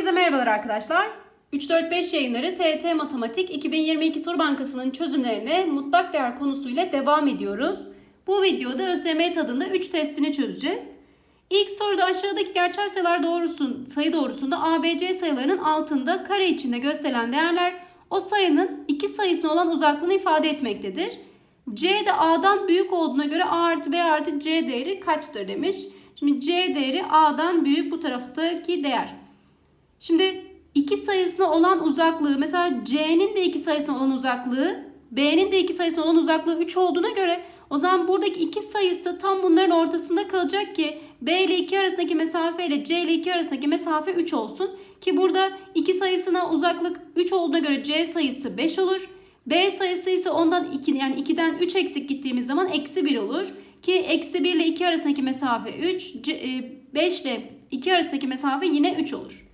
Herkese merhabalar arkadaşlar. 3-4-5 yayınları TET Matematik 2022 Soru Bankası'nın çözümlerine mutlak değer konusuyla devam ediyoruz. Bu videoda ÖSYM tadında 3 testini çözeceğiz. İlk soruda aşağıdaki gerçel sayılar doğrusun, sayı doğrusunda ABC sayılarının altında kare içinde gösterilen değerler o sayının iki sayısına olan uzaklığını ifade etmektedir. C de A'dan büyük olduğuna göre A artı B artı C değeri kaçtır demiş. Şimdi C değeri A'dan büyük bu taraftaki değer. Şimdi iki sayısına olan uzaklığı mesela C'nin de iki sayısına olan uzaklığı B'nin de iki sayısına olan uzaklığı 3 olduğuna göre o zaman buradaki iki sayısı tam bunların ortasında kalacak ki B ile 2 arasındaki mesafe ile C ile 2 arasındaki mesafe 3 olsun. Ki burada iki sayısına uzaklık 3 olduğuna göre C sayısı 5 olur. B sayısı ise ondan 2 yani 2'den 3 eksik gittiğimiz zaman eksi 1 olur. Ki eksi 1 ile 2 arasındaki mesafe 3. 5 ile 2 arasındaki mesafe yine 3 olur.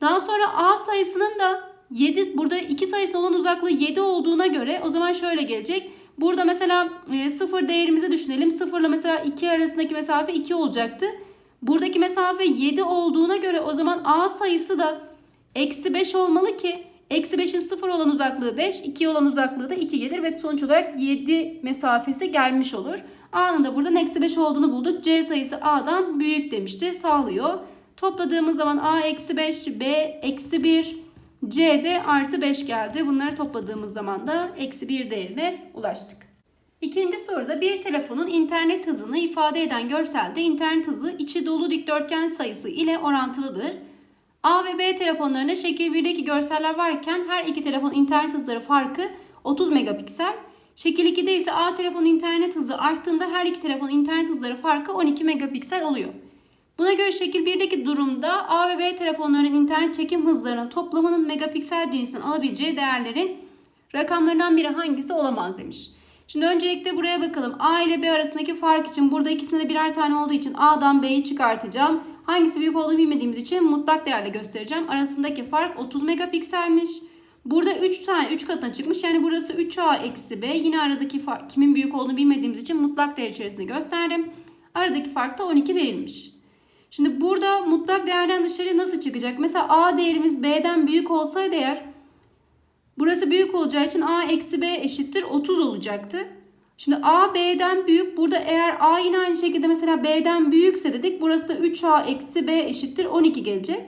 Daha sonra A sayısının da 7 burada 2 sayısına olan uzaklığı 7 olduğuna göre o zaman şöyle gelecek. Burada mesela e, 0 değerimizi düşünelim. 0 ile mesela 2 arasındaki mesafe 2 olacaktı. Buradaki mesafe 7 olduğuna göre o zaman A sayısı da eksi 5 olmalı ki eksi 5'in 0 olan uzaklığı 5, 2 olan uzaklığı da 2 gelir ve sonuç olarak 7 mesafesi gelmiş olur. A'nın da buradan eksi 5 olduğunu bulduk. C sayısı A'dan büyük demişti. Sağlıyor. Topladığımız zaman A eksi 5, B eksi 1, C de artı 5 geldi. Bunları topladığımız zaman da eksi 1 değerine ulaştık. İkinci soruda bir telefonun internet hızını ifade eden görselde internet hızı içi dolu dikdörtgen sayısı ile orantılıdır. A ve B telefonlarında şekil 1'deki görseller varken her iki telefon internet hızları farkı 30 megapiksel. Şekil 2'de ise A telefon internet hızı arttığında her iki telefon internet hızları farkı 12 megapiksel oluyor. Buna göre şekil 1'deki durumda A ve B telefonlarının internet çekim hızlarının toplamının megapiksel cinsinden alabileceği değerlerin rakamlarından biri hangisi olamaz demiş. Şimdi öncelikle buraya bakalım. A ile B arasındaki fark için burada ikisinde de birer tane olduğu için A'dan B'yi çıkartacağım. Hangisi büyük olduğunu bilmediğimiz için mutlak değerle göstereceğim. Arasındaki fark 30 megapikselmiş. Burada 3 tane 3 katına çıkmış. Yani burası 3A eksi B. Yine aradaki fark kimin büyük olduğunu bilmediğimiz için mutlak değer içerisinde gösterdim. Aradaki fark da 12 verilmiş. Şimdi burada mutlak değerden dışarıya nasıl çıkacak? Mesela A değerimiz B'den büyük olsaydı eğer burası büyük olacağı için A eksi B eşittir 30 olacaktı. Şimdi A B'den büyük. Burada eğer A yine aynı şekilde mesela B'den büyükse dedik. Burası da 3A eksi B eşittir 12 gelecek.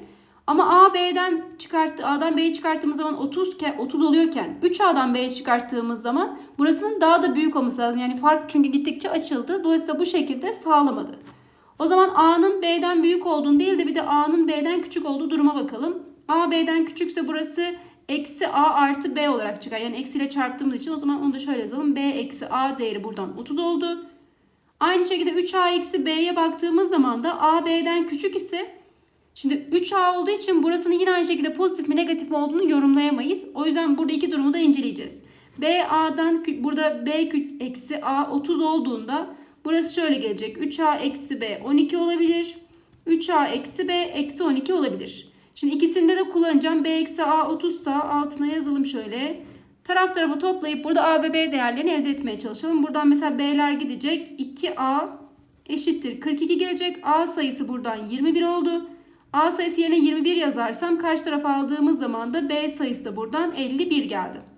Ama A B'den çıkarttı, A'dan B'yi çıkarttığımız zaman 30 30 oluyorken 3A'dan B'yi çıkarttığımız zaman burasının daha da büyük olması lazım. Yani fark çünkü gittikçe açıldı. Dolayısıyla bu şekilde sağlamadı. O zaman A'nın B'den büyük olduğunu değil de bir de A'nın B'den küçük olduğu duruma bakalım. A B'den küçükse burası eksi A artı B olarak çıkar. Yani eksiyle çarptığımız için o zaman onu da şöyle yazalım. B eksi A değeri buradan 30 oldu. Aynı şekilde 3A eksi B'ye baktığımız zaman da A B'den küçük ise şimdi 3A olduğu için burasının yine aynı şekilde pozitif mi negatif mi olduğunu yorumlayamayız. O yüzden burada iki durumu da inceleyeceğiz. B A'dan burada B eksi A 30 olduğunda Burası şöyle gelecek. 3A eksi B 12 olabilir. 3A eksi B eksi 12 olabilir. Şimdi ikisinde de kullanacağım. B eksi A 30 sa altına yazalım şöyle. Taraf tarafa toplayıp burada A ve B değerlerini elde etmeye çalışalım. Buradan mesela B'ler gidecek. 2A eşittir 42 gelecek. A sayısı buradan 21 oldu. A sayısı yerine 21 yazarsam karşı tarafa aldığımız zaman da B sayısı da buradan 51 geldi.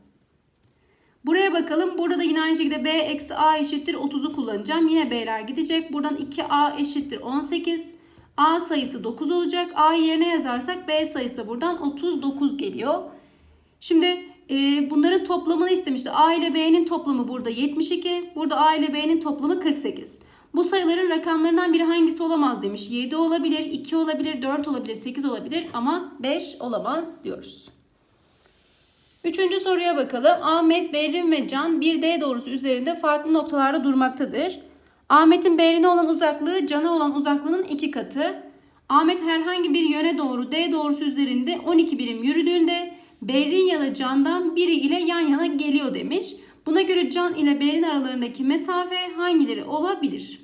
Buraya bakalım. Burada da yine aynı şekilde B eksi A eşittir 30'u kullanacağım. Yine B'ler gidecek. Buradan 2A eşittir 18. A sayısı 9 olacak. A yerine yazarsak B sayısı da buradan 39 geliyor. Şimdi e, bunların toplamını istemişti. A ile B'nin toplamı burada 72. Burada A ile B'nin toplamı 48. Bu sayıların rakamlarından biri hangisi olamaz demiş. 7 olabilir, 2 olabilir, 4 olabilir, 8 olabilir ama 5 olamaz diyoruz. Üçüncü soruya bakalım. Ahmet, Berrin ve Can bir D doğrusu üzerinde farklı noktalarda durmaktadır. Ahmet'in Berrin'e olan uzaklığı Can'a olan uzaklığının iki katı. Ahmet herhangi bir yöne doğru D doğrusu üzerinde 12 birim yürüdüğünde Berrin ya da Can'dan biri ile yan yana geliyor demiş. Buna göre Can ile Berrin aralarındaki mesafe hangileri olabilir?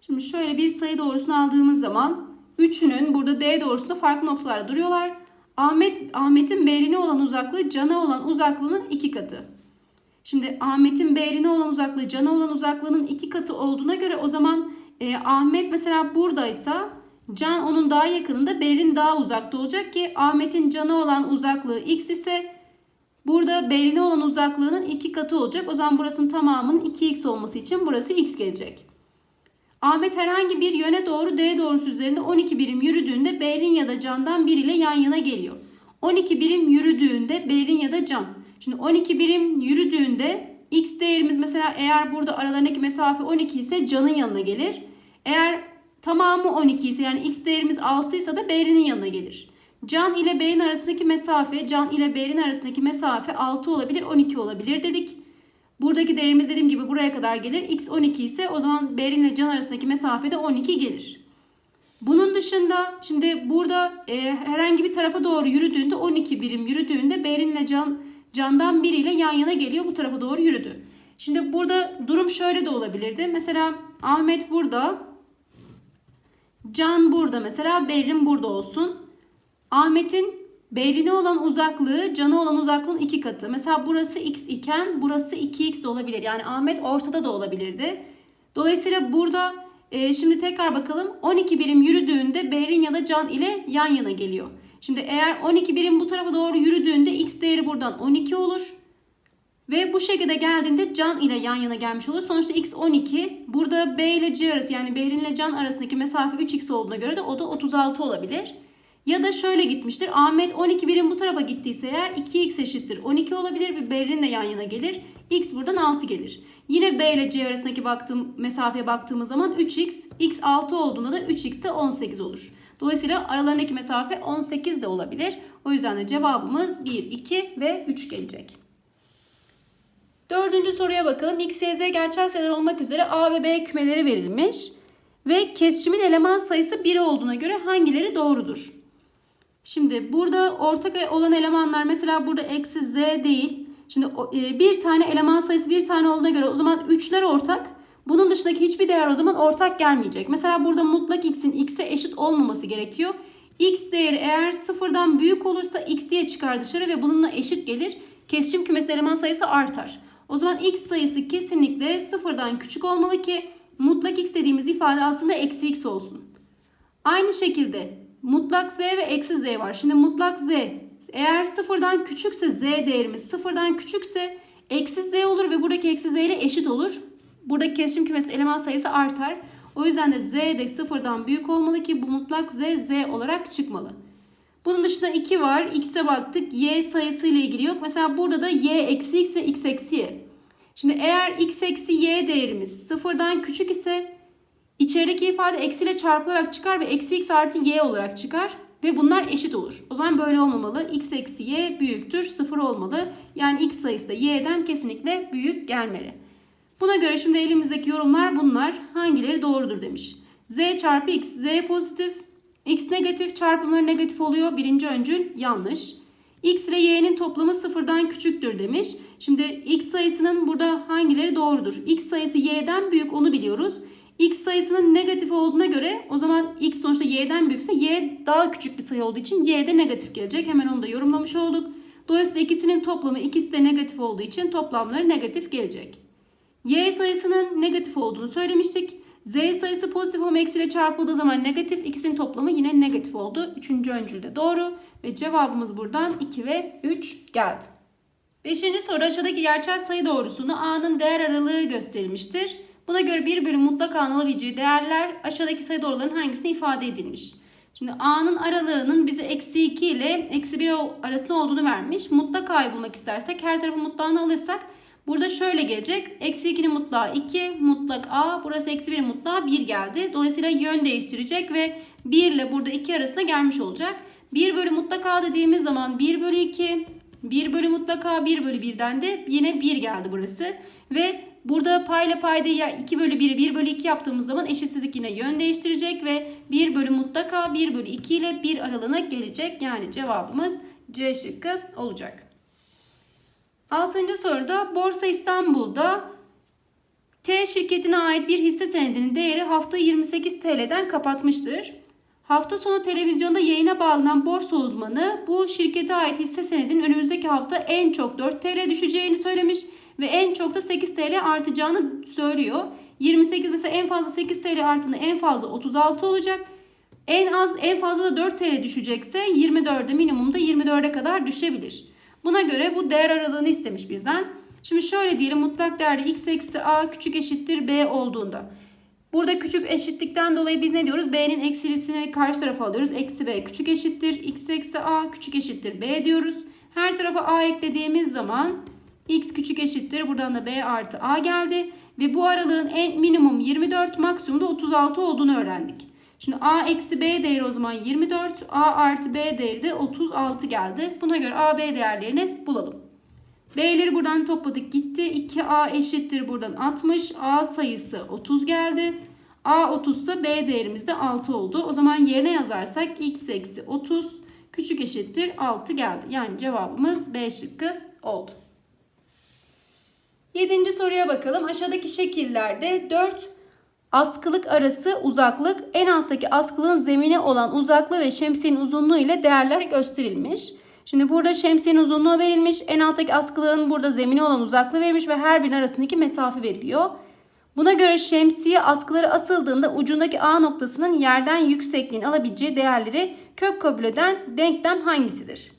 Şimdi şöyle bir sayı doğrusunu aldığımız zaman üçünün burada D doğrusunda farklı noktalarda duruyorlar. Ahmet Ahmet'in Berin'e olan uzaklığı Can'a olan uzaklığının iki katı. Şimdi Ahmet'in Berin'e olan uzaklığı Can'a olan uzaklığının iki katı olduğuna göre o zaman e, Ahmet mesela buradaysa Can onun daha yakınında, Berin daha uzakta olacak ki Ahmet'in Can'a olan uzaklığı x ise burada Berin'e olan uzaklığının iki katı olacak. O zaman burasının tamamının 2x olması için burası x gelecek. Ahmet herhangi bir yöne doğru D doğrusu üzerinde 12 birim yürüdüğünde Berin ya da Can'dan biriyle yan yana geliyor. 12 birim yürüdüğünde Berin ya da Can. Şimdi 12 birim yürüdüğünde x değerimiz mesela eğer burada aralarındaki mesafe 12 ise Can'ın yanına gelir. Eğer tamamı 12 ise yani x değerimiz 6 ise de Berin'in yanına gelir. Can ile Berin arasındaki mesafe, Can ile Berin arasındaki mesafe 6 olabilir, 12 olabilir dedik. Buradaki değerimiz dediğim gibi buraya kadar gelir. X 12 ise o zaman Berin ile Can arasındaki mesafe de 12 gelir. Bunun dışında şimdi burada e, herhangi bir tarafa doğru yürüdüğünde 12 birim yürüdüğünde Berin ile Can Can'dan biriyle yan yana geliyor bu tarafa doğru yürüdü. Şimdi burada durum şöyle de olabilirdi. Mesela Ahmet burada, Can burada mesela Berin burada olsun. Ahmet'in Berin'e olan uzaklığı Can'a olan uzaklığın iki katı. Mesela burası x iken burası 2x de olabilir. Yani Ahmet ortada da olabilirdi. Dolayısıyla burada e, şimdi tekrar bakalım. 12 birim yürüdüğünde Berin ya da Can ile yan yana geliyor. Şimdi eğer 12 birim bu tarafa doğru yürüdüğünde x değeri buradan 12 olur. Ve bu şekilde geldiğinde Can ile yan yana gelmiş olur. Sonuçta x 12. Burada B ile C arası yani Behrin ile Can arasındaki mesafe 3x olduğuna göre de o da 36 olabilir. Ya da şöyle gitmiştir. Ahmet 12 birim bu tarafa gittiyse eğer 2x eşittir 12 olabilir ve Behrin de yan yana gelir. X buradan 6 gelir. Yine B ile C arasındaki baktığım mesafeye baktığımız zaman 3x, x 6 olduğunda da 3x de 18 olur. Dolayısıyla aralarındaki mesafe 18 de olabilir. O yüzden de cevabımız 1, 2 ve 3 gelecek. Dördüncü soruya bakalım. X, Y, Z gerçel sayılar olmak üzere A ve B kümeleri verilmiş. Ve kesişimin eleman sayısı 1 olduğuna göre hangileri doğrudur? Şimdi burada ortak olan elemanlar mesela burada eksi Z değil. Şimdi e, bir tane eleman sayısı bir tane olduğuna göre o zaman 3'ler ortak. Bunun dışındaki hiçbir değer o zaman ortak gelmeyecek. Mesela burada mutlak x'in x'e eşit olmaması gerekiyor. x değeri eğer sıfırdan büyük olursa x diye çıkar dışarı ve bununla eşit gelir. Kesişim kümesi eleman sayısı artar. O zaman x sayısı kesinlikle sıfırdan küçük olmalı ki mutlak x dediğimiz ifade aslında eksi x olsun. Aynı şekilde mutlak z ve eksi z var. Şimdi mutlak z eğer sıfırdan küçükse z değerimiz sıfırdan küçükse eksi z olur ve buradaki eksi z ile eşit olur. Buradaki kesişim kümesi eleman sayısı artar. O yüzden de z de sıfırdan büyük olmalı ki bu mutlak z z olarak çıkmalı. Bunun dışında 2 var. X'e baktık. Y sayısı ile ilgili yok. Mesela burada da y eksi x ve x eksi y. Şimdi eğer x eksi y değerimiz sıfırdan küçük ise içerideki ifade eksiyle çarpılarak çıkar ve eksi x artı y olarak çıkar. Ve bunlar eşit olur. O zaman böyle olmamalı. x eksi y büyüktür. Sıfır olmalı. Yani x sayısı da y'den kesinlikle büyük gelmeli. Buna göre şimdi elimizdeki yorumlar bunlar. Hangileri doğrudur demiş. z çarpı x. z pozitif. x negatif çarpımları negatif oluyor. Birinci öncül yanlış. x ile y'nin toplamı sıfırdan küçüktür demiş. Şimdi x sayısının burada hangileri doğrudur? x sayısı y'den büyük onu biliyoruz. X sayısının negatif olduğuna göre o zaman x sonuçta y'den büyükse y daha küçük bir sayı olduğu için y de negatif gelecek. Hemen onu da yorumlamış olduk. Dolayısıyla ikisinin toplamı ikisi de negatif olduğu için toplamları negatif gelecek. Y sayısının negatif olduğunu söylemiştik. Z sayısı pozitif ama eksiyle çarpıldığı zaman negatif. İkisinin toplamı yine negatif oldu. Üçüncü öncülde doğru. Ve cevabımız buradan 2 ve 3 geldi. Beşinci soru aşağıdaki gerçel sayı doğrusunu A'nın değer aralığı gösterilmiştir. Buna göre bir bölüm mutlak A'nın alabileceği değerler aşağıdaki sayı doğrularının hangisini ifade edilmiş. Şimdi A'nın aralığının bize eksi 2 ile eksi 1 arasında olduğunu vermiş. Mutlak A'yı bulmak istersek her tarafı mutlağını alırsak Burada şöyle gelecek. Eksi 2'nin mutlağı 2. Mutlak A. Burası eksi 1'in mutlağı 1 geldi. Dolayısıyla yön değiştirecek ve 1 ile burada 2 arasında gelmiş olacak. 1 bölü mutlak A dediğimiz zaman 1 bölü 2. 1 bölü mutlak A 1 bölü 1'den de yine 1 geldi burası. Ve burada payla paydayı 2 bölü 1'i 1 bölü 2 yaptığımız zaman eşitsizlik yine yön değiştirecek ve 1 bölü mutlak A 1 bölü 2 ile 1 aralığına gelecek. Yani cevabımız C şıkkı olacak. Altıncı soruda Borsa İstanbul'da T şirketine ait bir hisse senedinin değeri hafta 28 TL'den kapatmıştır. Hafta sonu televizyonda yayına bağlanan borsa uzmanı bu şirkete ait hisse senedinin önümüzdeki hafta en çok 4 TL düşeceğini söylemiş ve en çok da 8 TL artacağını söylüyor. 28 mesela en fazla 8 TL arttığında en fazla 36 olacak. En az en fazla da 4 TL düşecekse 24'e minimumda 24'e kadar düşebilir. Buna göre bu değer aralığını istemiş bizden. Şimdi şöyle diyelim mutlak değerde x eksi a küçük eşittir b olduğunda. Burada küçük eşitlikten dolayı biz ne diyoruz? B'nin eksilisini karşı tarafa alıyoruz. Eksi b küçük eşittir. x eksi a küçük eşittir b diyoruz. Her tarafa a eklediğimiz zaman x küçük eşittir. Buradan da b artı a geldi. Ve bu aralığın en minimum 24 maksimum da 36 olduğunu öğrendik. Şimdi a eksi b değeri o zaman 24. a artı b değeri de 36 geldi. Buna göre a b değerlerini bulalım. B'leri buradan topladık gitti. 2A eşittir buradan 60. A sayısı 30 geldi. A 30 ise B değerimiz de 6 oldu. O zaman yerine yazarsak x eksi 30 küçük eşittir 6 geldi. Yani cevabımız B şıkkı oldu. Yedinci soruya bakalım. Aşağıdaki şekillerde 4 askılık arası uzaklık en alttaki askılığın zemini olan uzaklığı ve şemsiyenin uzunluğu ile değerler gösterilmiş. Şimdi burada şemsiyenin uzunluğu verilmiş. En alttaki askılığın burada zemini olan uzaklığı verilmiş ve her birinin arasındaki mesafe veriliyor. Buna göre şemsiye askıları asıldığında ucundaki A noktasının yerden yüksekliğini alabileceği değerleri kök kabul eden denklem hangisidir?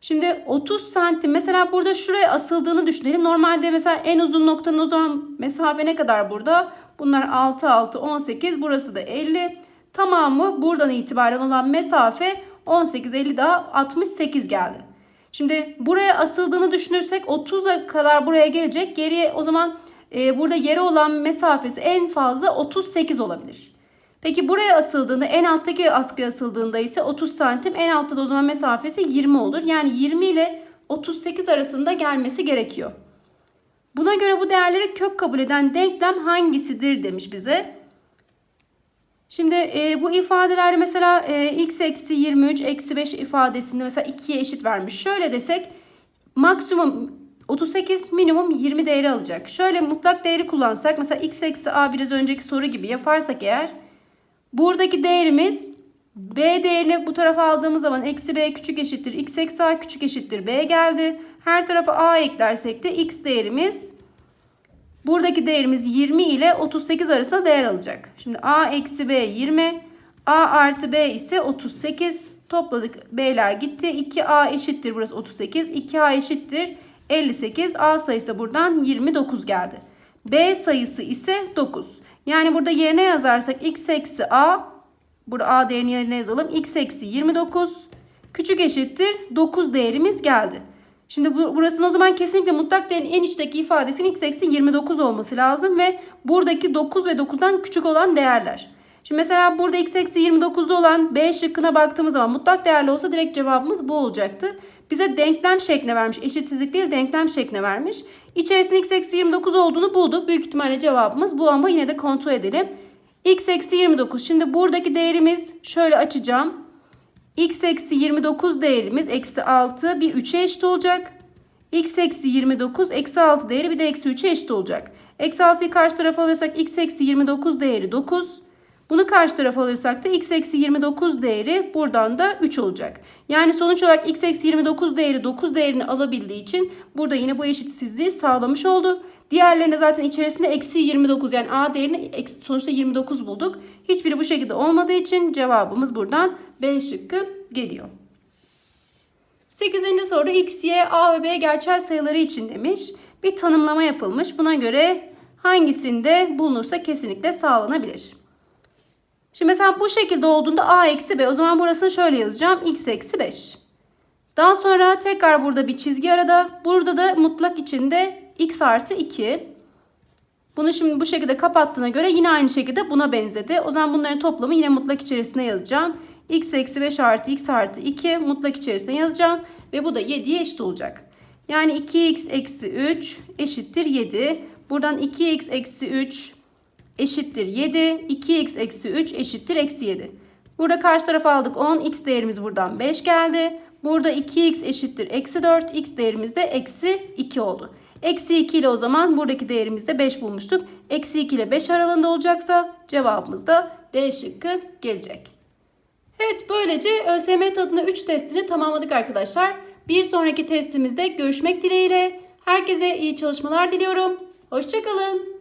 Şimdi 30 santim mesela burada şuraya asıldığını düşünelim. Normalde mesela en uzun noktanın o zaman mesafe ne kadar burada? Bunlar 6, 6, 18. Burası da 50. Tamamı buradan itibaren olan mesafe 18, 50 daha 68 geldi. Şimdi buraya asıldığını düşünürsek 30'a kadar buraya gelecek. Geriye o zaman e, burada yere olan mesafesi en fazla 38 olabilir. Peki buraya asıldığında en alttaki askıya asıldığında ise 30 santim en altta da o zaman mesafesi 20 olur. Yani 20 ile 38 arasında gelmesi gerekiyor. Buna göre bu değerleri kök kabul eden denklem hangisidir demiş bize. Şimdi e, bu ifadeler mesela e, x eksi 23 eksi 5 ifadesinde mesela 2'ye eşit vermiş. Şöyle desek maksimum 38 minimum 20 değeri alacak. Şöyle mutlak değeri kullansak mesela x eksi a biraz önceki soru gibi yaparsak eğer buradaki değerimiz b değerini bu tarafa aldığımız zaman eksi b küçük eşittir x eksi a küçük eşittir b geldi. Her tarafa a eklersek de x değerimiz Buradaki değerimiz 20 ile 38 arasında değer alacak. Şimdi a eksi b 20. a artı b ise 38. Topladık. b'ler gitti. 2a eşittir burası 38. 2a eşittir 58. a sayısı buradan 29 geldi. B sayısı ise 9. Yani burada yerine yazarsak x eksi a. Burada a değerini yerine yazalım. x eksi 29. Küçük eşittir 9 değerimiz geldi. Şimdi bu, burasının o zaman kesinlikle mutlak değerin en içteki ifadesinin x eksi 29 olması lazım ve buradaki 9 ve 9'dan küçük olan değerler. Şimdi mesela burada x eksi 29'da olan B şıkkına baktığımız zaman mutlak değerli olsa direkt cevabımız bu olacaktı. Bize denklem şekline vermiş. Eşitsizlik değil denklem şekline vermiş. İçerisinde x eksi 29 olduğunu bulduk. Büyük ihtimalle cevabımız bu ama yine de kontrol edelim. x eksi 29. Şimdi buradaki değerimiz şöyle açacağım x eksi 29 değerimiz eksi 6 bir 3'e eşit olacak. x eksi 29 eksi 6 değeri bir de eksi 3'e eşit olacak. Eksi 6'yı karşı tarafa alırsak x eksi 29 değeri 9. Bunu karşı tarafa alırsak da x eksi 29 değeri buradan da 3 olacak. Yani sonuç olarak x eksi 29 değeri 9 değerini alabildiği için burada yine bu eşitsizliği sağlamış oldu. Diğerlerinde zaten içerisinde eksi 29 yani a değerini sonuçta 29 bulduk. Hiçbiri bu şekilde olmadığı için cevabımız buradan B şıkkı geliyor. 8. soruda x, y, a ve b gerçel sayıları için demiş. Bir tanımlama yapılmış. Buna göre hangisinde bulunursa kesinlikle sağlanabilir. Şimdi mesela bu şekilde olduğunda a eksi b. O zaman burasını şöyle yazacağım. x eksi 5. Daha sonra tekrar burada bir çizgi arada. Burada da mutlak içinde x artı 2. Bunu şimdi bu şekilde kapattığına göre yine aynı şekilde buna benzedi. O zaman bunların toplamı yine mutlak içerisine yazacağım. x eksi 5 artı x artı 2 mutlak içerisine yazacağım. Ve bu da 7'ye eşit olacak. Yani 2x eksi 3 eşittir 7. Buradan 2x eksi 3 eşittir 7. 2x eksi 3 eşittir eksi 7. Burada karşı tarafa aldık 10. x değerimiz buradan 5 geldi. Burada 2x eşittir eksi 4. x değerimiz de eksi 2 oldu. Eksi 2 ile o zaman buradaki değerimizde 5 bulmuştuk. Eksi 2 ile 5 aralığında olacaksa cevabımız da D şıkkı gelecek. Evet böylece ÖSYM tadında 3 testini tamamladık arkadaşlar. Bir sonraki testimizde görüşmek dileğiyle. Herkese iyi çalışmalar diliyorum. Hoşçakalın.